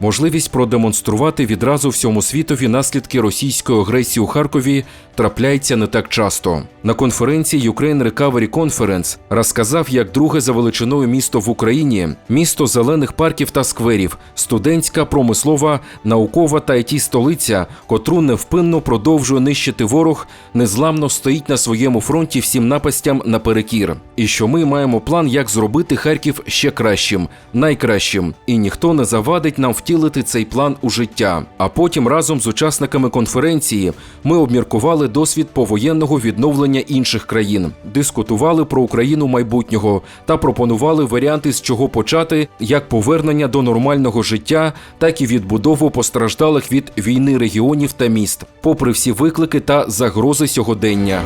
Можливість продемонструвати відразу всьому світові наслідки російської агресії у Харкові трапляється не так часто. На конференції Ukraine Recovery Conference розказав, як друге за величиною місто в Україні, місто зелених парків та скверів, студентська, промислова, наукова та it столиця, котру невпинно продовжує нищити ворог, незламно стоїть на своєму фронті всім напастям наперекір. І що ми маємо план, як зробити Харків ще кращим, найкращим, і ніхто не завадить нам втілити цей план у життя. А потім разом з учасниками конференції ми обміркували досвід повоєнного відновлення інших країн, дискутували про Україну майбутнього та пропонували варіанти, з чого почати, як повернення до нормального життя, так і відбудову постраждалих від війни регіонів та міст, попри всі виклики та загрози сьогодення.